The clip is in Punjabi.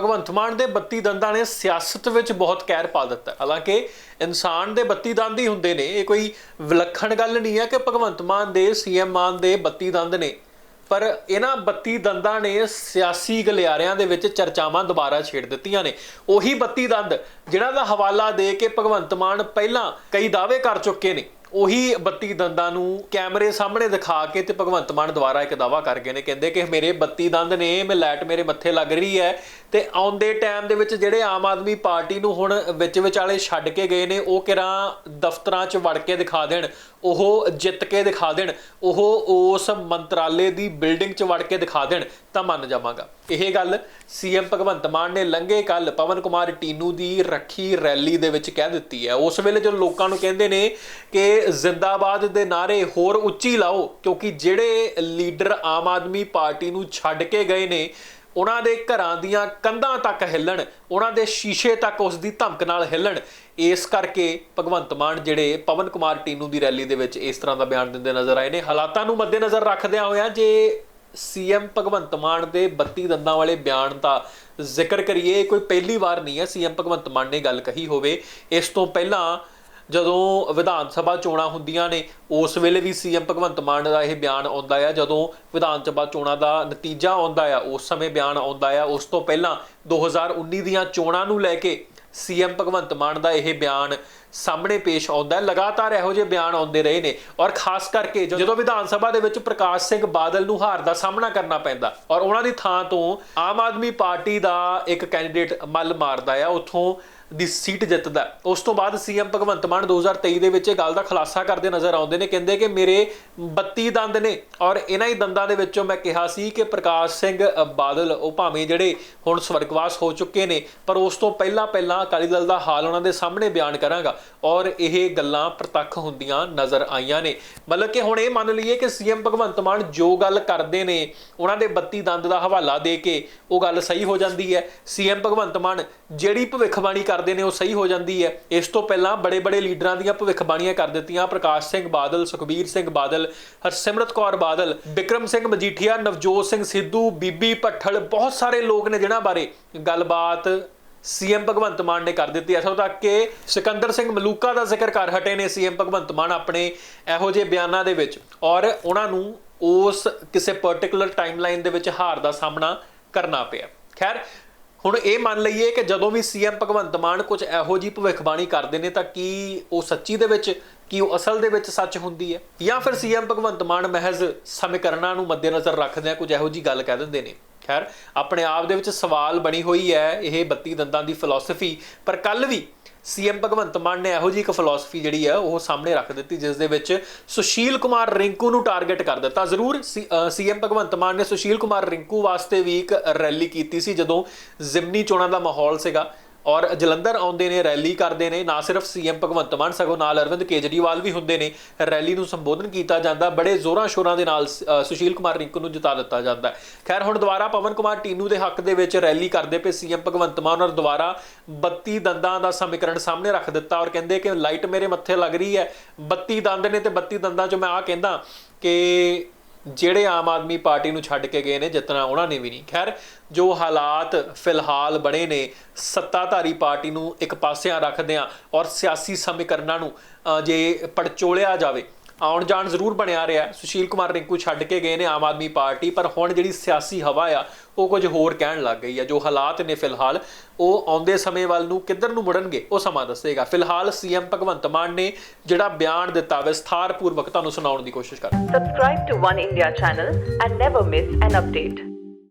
ਭਗਵੰਤ ਮਾਨ ਦੇ 32 ਦੰਦਾਂ ਨੇ ਸਿਆਸਤ ਵਿੱਚ ਬਹੁਤ ਕਹਿਰ ਪਾ ਦਿੱਤਾ। ਹਾਲਾਂਕਿ ਇਨਸਾਨ ਦੇ 32 ਦੰਦ ਹੀ ਹੁੰਦੇ ਨੇ, ਇਹ ਕੋਈ ਵਿਲੱਖਣ ਗੱਲ ਨਹੀਂ ਹੈ ਕਿ ਭਗਵੰਤ ਮਾਨ ਦੇ ਸੀਐਮ ਮਾਨ ਦੇ 32 ਦੰਦ ਨੇ। ਪਰ ਇਹਨਾਂ 32 ਦੰਦਾਂ ਨੇ ਸਿਆਸੀ ਗਲਿਆਰਿਆਂ ਦੇ ਵਿੱਚ ਚਰਚਾਵਾਂ ਦੁਬਾਰਾ ਛੇੜ ਦਿੱਤੀਆਂ ਨੇ। ਉਹੀ 32 ਦੰਦ ਜਿਨ੍ਹਾਂ ਦਾ ਹਵਾਲਾ ਦੇ ਕੇ ਭਗਵੰਤ ਮਾਨ ਪਹਿਲਾਂ ਕਈ ਦਾਅਵੇ ਕਰ ਚੁੱਕੇ ਨੇ, ਉਹੀ 32 ਦੰਦਾਂ ਨੂੰ ਕੈਮਰੇ ਸਾਹਮਣੇ ਦਿਖਾ ਕੇ ਤੇ ਭਗਵੰਤ ਮਾਨ ਦੁਬਾਰਾ ਇੱਕ ਦਾਅਵਾ ਕਰ ਗਏ ਨੇ। ਕਹਿੰਦੇ ਕਿ ਮੇਰੇ 32 ਦੰਦ ਨੇ, ਮੈਂ ਲਾਈਟ ਮੇਰੇ ਮੱਥੇ ਲੱਗ ਰਹੀ ਹੈ ਤੇ ਆਉਂਦੇ ਟਾਈਮ ਦੇ ਵਿੱਚ ਜਿਹੜੇ ਆਮ ਆਦਮੀ ਪਾਰਟੀ ਨੂੰ ਹੁਣ ਵਿੱਚ ਵਿਚਾਲੇ ਛੱਡ ਕੇ ਗਏ ਨੇ, ਉਹ ਕਿਰਾਂ ਦਫ਼ਤਰਾਂ 'ਚ ਵੜ ਕੇ ਦਿਖਾ ਦੇਣ, ਉਹ ਜਿੱਤ ਕੇ ਦਿਖਾ ਦੇਣ, ਉਹ ਉਸ ਮੰਤਰਾਲੇ ਦੀ ਬਿਲਡਿੰਗ 'ਚ ਵੜ ਕੇ ਦਿਖਾ ਦੇਣ, ਤਾਂ ਮੰਨ ਜਾਵਾਂਗਾ। ਇਹ ਗੱਲ ਸੀਐਮ ਭਗਵੰਤ ਮਾਨ ਨੇ ਲੰਘੇ ਕੱਲ ਪਵਨ ਕੁਮਾਰ ਟੀਨੂ ਦੀ ਰੱਖੀ ਰੈਲੀ ਦੇ ਵਿੱਚ ਕਹਿ ਦਿੱਤੀ ਹੈ। ਉਸ ਵੇਲੇ ਜਦੋਂ ਲੋਕਾਂ ਨੂੰ ਕਹਿੰਦੇ ਨੇ ਕਿ ਜ਼ਿੰਦਾਬਾਦ ਦੇ ਨਾਰੇ ਹੋਰ ਉੱਚੀ ਲਾਓ, ਕਿਉਂਕਿ ਜਿਹੜੇ ਲੀਡਰ ਆਮ ਆਦਮੀ ਪਾਰਟੀ ਨੂੰ ਛੱਡ ਕੇ ਗਏ ਨੇ ਉਹਨਾਂ ਦੇ ਘਰਾਂ ਦੀਆਂ ਕੰਧਾਂ ਤੱਕ ਹਿੱਲਣ, ਉਹਨਾਂ ਦੇ ਸ਼ੀਸ਼ੇ ਤੱਕ ਉਸ ਦੀ ਧਮਕ ਨਾਲ ਹਿੱਲਣ। ਇਸ ਕਰਕੇ ਭਗਵੰਤ ਮਾਨ ਜਿਹੜੇ ਪਵਨ ਕੁਮਾਰ ਟੀਨੂ ਦੀ ਰੈਲੀ ਦੇ ਵਿੱਚ ਇਸ ਤਰ੍ਹਾਂ ਦਾ ਬਿਆਨ ਦਿੰਦੇ ਨਜ਼ਰ ਆਏ ਨੇ। ਹਾਲਾਤਾਂ ਨੂੰ ਮੱਦੇਨਜ਼ਰ ਰੱਖਦਿਆਂ ਹੋਇਆਂ ਜੇ ਸੀਐਮ ਭਗਵੰਤ ਮਾਨ ਦੇ 32 ਦੰਦਾਂ ਵਾਲੇ ਬਿਆਨ ਦਾ ਜ਼ਿਕਰ ਕਰੀਏ, ਇਹ ਕੋਈ ਪਹਿਲੀ ਵਾਰ ਨਹੀਂ ਹੈ, ਸੀਐਮ ਭਗਵੰਤ ਮਾਨ ਨੇ ਗੱਲ ਕਹੀ ਹੋਵੇ। ਇਸ ਤੋਂ ਪਹਿਲਾਂ ਜਦੋਂ ਵਿਧਾਨ ਸਭਾ ਚੋਣਾਂ ਹੁੰਦੀਆਂ ਨੇ, ਉਸ ਵੇਲੇ ਵੀ ਸੀਐਮ ਭਗਵੰਤ ਮਾਨ ਦਾ ਇਹ ਬਿਆਨ ਆਉਂਦਾ ਆ। ਜਦੋਂ ਵਿਧਾਨ ਸਭਾ ਚੋਣਾਂ ਦਾ ਨਤੀਜਾ ਆਉਂਦਾ ਆ, ਉਸ ਸਮੇਂ ਬਿਆਨ ਆਉਂਦਾ ਆ। ਉਸ ਤੋਂ ਪਹਿਲਾਂ 2019 ਦੀਆਂ ਚੋਣਾਂ ਨੂੰ ਲੈ ਕੇ ਸੀਐਮ ਭਗਵੰਤ ਮਾਨ ਦਾ ਇਹ ਬਿਆਨ ਸਾਹਮਣੇ ਪੇਸ਼ ਆਉਂਦਾ ਹੈ। ਲਗਾਤਾਰ ਇਹੋ ਜਿਹੇ ਬਿਆਨ ਆਉਂਦੇ ਰਹੇ ਨੇ ਔਰ ਖਾਸ ਕਰਕੇ ਜਦੋਂ ਵਿਧਾਨ ਸਭਾ ਦੇ ਵਿੱਚ ਪ੍ਰਕਾਸ਼ ਸਿੰਘ ਬਾਦਲ ਨੂੰ ਹਾਰ ਦਾ ਸਾਹਮਣਾ ਕਰਨਾ ਪੈਂਦਾ ਔਰ ਉਹਨਾਂ ਦੀ ਥਾਂ ਤੋਂ ਆਮ ਆਦਮੀ ਪਾਰਟੀ ਦਾ ਇੱਕ ਕੈਂਡੀਡੇਟ ਮੱਲ ਮਾਰਦਾ ਆ। ਉੱਥੋਂ ਦੀ ਸੀਟ ਜਿੱਤਦਾ ਉਸ ਤੋਂ ਬਾਅਦ ਸੀਐਮ ਭਗਵੰਤ ਮਾਨ 2023 ਦੇ ਵਿੱਚ ਇਹ ਗੱਲ ਦਾ ਖੁਲਾਸਾ ਕਰਦੇ ਨਜ਼ਰ ਆਉਂਦੇ ਨੇ, ਕਹਿੰਦੇ ਕਿ ਮੇਰੇ 32 ਦੰਦ ਨੇ ਔਰ ਇਹਨਾਂ ਹੀ ਦੰਦਾਂ ਦੇ ਵਿੱਚੋਂ ਮੈਂ ਕਿਹਾ ਸੀ ਕਿ ਪ੍ਰਕਾਸ਼ ਸਿੰਘ ਬਾਦਲ, ਉਹ ਭਾਵੇਂ ਜਿਹੜੇ ਹੁਣ ਸਵਰਗਵਾਸ ਹੋ ਚੁੱਕੇ ਨੇ, ਪਰ ਉਸ ਤੋਂ ਪਹਿਲਾਂ ਪਹਿਲਾਂ ਅਕਾਲੀ ਦਲ ਦਾ ਹਾਲ ਉਹਨਾਂ ਦੇ ਸਾਹਮਣੇ ਬਿਆਨ ਕਰਾਂਗਾ ਔਰ ਇਹ ਗੱਲਾਂ ਪ੍ਰਤੱਖ ਹੁੰਦੀਆਂ ਨਜ਼ਰ ਆਈਆਂ ਨੇ। ਮਤਲਬ ਕਿ ਹੁਣ ਇਹ ਮੰਨ ਲਈਏ ਕਿ ਸੀਐਮ ਭਗਵੰਤ ਮਾਨ ਜੋ ਗੱਲ ਕਰਦੇ ਨੇ, ਉਹਨਾਂ ਦੇ 32 ਦੰਦ ਦਾ ਹਵਾਲਾ ਦੇ ਕੇ ਉਹ ਗੱਲ ਸਹੀ ਹੋ ਜਾਂਦੀ ਹੈ। ਸੀਐਮ ਭਗਵੰਤ ਮਾਨ ਜਿਹੜੀ ਭਵਿੱਖਬਾਣੀ ਕਰ ਕਰਦੇ ਨੇ, ਉਹ ਸਹੀ ਹੋ ਜਾਂਦੀ ਹੈ। ਇਸ ਤੋਂ ਪਹਿਲਾਂ ਬੜੇ-ਬੜੇ ਲੀਡਰਾਂ ਦੀਆਂ ਭਵਿੱਖਬਾਣੀਆਂ ਕਰ ਦਿੱਤੀਆਂ। ਪ੍ਰਕਾਸ਼ ਸਿੰਘ ਬਾਦਲ, ਸੁਖਬੀਰ ਸਿੰਘ ਬਾਦਲ, ਹਰਸਿਮਰਤ ਕੌਰ ਬਾਦਲ ਵਿਕਰਮ ਸਿੰਘ ਮਜੀਠੀਆ, ਨਵਜੋਤ ਸਿੰਘ ਸਿੱਧੂ, ਬੀਬੀ ਭੱਠਲ, ਬਹੁਤ ਸਾਰੇ ਲੋਕ ਨੇ ਜਿਨ੍ਹਾਂ ਬਾਰੇ ਗੱਲਬਾਤ ਸੀਐਮ ਭਗਵੰਤ ਮਾਨ ਨੇ ਕਰ ਦਿੱਤੀ। ਇੱਥੋਂ ਤੱਕ ਕਿ ਸਿਕੰਦਰ ਸਿੰਘ ਮਲੂਕਾ ਦਾ ਜ਼ਿਕਰ ਕਰ ਹਟੇ ਨੇ ਸੀਐਮ ਭਗਵੰਤ ਮਾਨ ਆਪਣੇ ਇਹੋ ਜਿਹੇ ਬਿਆਨਾਂ ਦੇ ਵਿੱਚ। ਔਰ ਉਹਨਾਂ ਨੂੰ ਉਸ ਕਿਸੇ ਪਾਰਟਿਕੂਲਰ ਟਾਈਮਲਾਈਨ ਦੇ ਵਿੱਚ ਹਾਰ ਦਾ ਸਾਹਮਣਾ ਕਰਨਾ ਪਿਆ। ਖੈਰ ਹੁਣ ਇਹ ਮੰਨ ਲਈਏ ਕਿ ਜਦੋਂ ਵੀ ਸੀਐਮ ਭਗਵੰਤ ਮਾਨ ਕੁਝ ਇਹੋ ਜੀ ਭਵਿੱਖਬਾਣੀ ਕਰਦੇ ਨੇ ਤਾਂ ਕੀ ਉਹ ਸੱਚੀ ਦੇ ਵਿੱਚ, ਕੀ ਉਹ ਅਸਲ ਦੇ ਵਿੱਚ ਸੱਚ ਹੁੰਦੀ ਹੈ? ਜਾਂ ਫਿਰ ਸੀਐਮ ਭਗਵੰਤ ਮਾਨ ਮਹਿਜ਼ ਸਮੀਕਰਨਾਂ ਨੂੰ ਮੱਦੇਨਜ਼ਰ ਰੱਖਦਿਆਂ ਕੁਝ ਇਹੋ ਜੀ ਗੱਲ ਕਹਿ ਦਿੰਦੇ ਨੇ? ਖੈਰ, ਆਪਣੇ ਆਪ ਦੇ ਵਿੱਚ ਸਵਾਲ ਬਣੀ ਹੋਈ ਹੈ ਇਹ 32 ਦੰਦਾਂ ਦੀ ਫਿਲਾਸਫੀ ਪਰ ਕੱਲ ਵੀ ਸੀਐਮ ਭਗਵੰਤ ਮਾਨ ਨੇ ਇਹੋ ਜੀ ਇੱਕ ਫਿਲਾਸਫੀ ਜਿਹੜੀ ਹੈ ਉਹ ਸਾਹਮਣੇ ਰੱਖ ਦਿੱਤੀ, ਜਿਸ ਦੇ ਵਿੱਚ ਸੁਸ਼ੀਲ ਕੁਮਾਰ ਰਿੰਕੂ ਨੂੰ ਟਾਰਗੇਟ ਕਰ ਦਿੱਤਾ। ਜ਼ਰੂਰ ਸੀਐਮ ਭਗਵੰਤ ਮਾਨ ਨੇ ਸੁਸ਼ੀਲ ਕੁਮਾਰ ਰਿੰਕੂ ਵਾਸਤੇ ਵੀ ਇੱਕ ਰੈਲੀ ਕੀਤੀ ਸੀ, ਜਦੋਂ ਜ਼ਿਮਨੀ ਚੋਣਾਂ ਦਾ ਮਾਹੌਲ ਸੀਗਾ। ਔਰ ਜਲੰਧਰ ਆਉਂਦੇ ਨੇ, ਰੈਲੀ ਕਰਦੇ ਨੇ, ਨਾ ਸਿਰਫ ਸੀਐਮ ਭਗਵੰਤ ਮਾਨ, ਸਗੋਂ ਨਾਲ ਅਰਵਿੰਦ ਕੇਜਰੀਵਾਲ ਵੀ ਹੁੰਦੇ ਨੇ। ਰੈਲੀ ਨੂੰ ਸੰਬੋਧਨ ਕੀਤਾ ਜਾਂਦਾ, ਬੜੇ ਜ਼ੋਰਾਂ ਸ਼ੋਰਾਂ ਦੇ ਨਾਲ ਸੁਸ਼ੀਲ ਕੁਮਾਰ ਰਿੰਕੂ ਨੂੰ ਜਿਤਾ ਦਿੱਤਾ ਜਾਂਦਾ ਖੈਰ, ਹੁਣ ਦੁਬਾਰਾ ਪਵਨ ਕੁਮਾਰ ਟੀਨੂ ਦੇ ਹੱਕ ਦੇ ਵਿੱਚ ਰੈਲੀ ਕਰਦੇ ਪਏ ਸੀਐਮ ਭਗਵੰਤ ਮਾਨ ਔਰ ਦੁਬਾਰਾ 32 ਦੰਦਾਂ ਦਾ ਸਮੀਕਰਨ ਸਾਹਮਣੇ ਰੱਖ ਦਿੱਤਾ ਔਰ ਕਹਿੰਦੇ ਕਿ ਲਾਈਟ ਮੇਰੇ ਮੱਥੇ ਲੱਗ ਰਹੀ ਹੈ 32 ਦੰਦ ਨੇ ਤੇ 32 ਦੰਦਾਂ 'ਚੋਂ ਮੈਂ ਆ ਕਹਿੰਦਾ ਕਿ ਜਿਹੜੇ ਆਮ ਆਦਮੀ ਪਾਰਟੀ ਨੂੰ ਛੱਡ ਕੇ ਗਏ ਨੇ ਜਿੱਤਣਾ ਉਹਨਾਂ ਨੇ ਵੀ ਨਹੀਂ। ਖੈਰ, ਜੋ ਹਾਲਾਤ ਫਿਲਹਾਲ ਬਣੇ ਨੇ, ਸੱਤਾਧਾਰੀ ਪਾਰਟੀ ਨੂੰ ਇੱਕ ਪਾਸਿਆਂ ਰੱਖਦਿਆਂ ਔਰ ਸਿਆਸੀ ਸਮੀਕਰਨਾਂ ਨੂੰ ਜੇ ਪੜਚੋਲਿਆ ਜਾਵੇ ਆਉਣ ਜਾਣ ਜ਼ਰੂਰ ਬਣਿਆ ਰਿਹਾ ਸੁਸ਼ੀਲ ਕੁਮਾਰ ਰਿੰਕੂ ਛੱਡ ਕੇ ਗਏ ਨੇ ਆਮ ਆਦਮੀ ਪਾਰਟੀ, ਪਰ ਹੁਣ ਜਿਹੜੀ ਸਿਆਸੀ ਹਵਾ ਆ, ਉਹ ਕੁਝ ਹੋਰ ਕਹਿਣ ਲੱਗ ਗਈ ਆ ਜੋ ਹਾਲਾਤ ਨੇ ਫਿਲਹਾਲ, ਉਹ ਆਉਂਦੇ ਸਮੇਂ ਵੱਲ ਨੂੰ ਕਿੱਧਰ ਨੂੰ ਮੁੜਨਗੇ, ਉਹ ਸਮਾਂ ਦੱਸੇਗਾ। ਫਿਲਹਾਲ ਸੀਐਮ ਭਗਵੰਤ ਮਾਨ ਨੇ ਜਿਹੜਾ ਬਿਆਨ ਦਿੱਤਾ ਵਿਸਥਾਰਪੂਰਵਕ, ਤੁਹਾਨੂੰ ਸੁਣਾਉਣ ਦੀ ਕੋਸ਼ਿਸ਼ ਕਰ Subscribe to One India channel and never miss an update.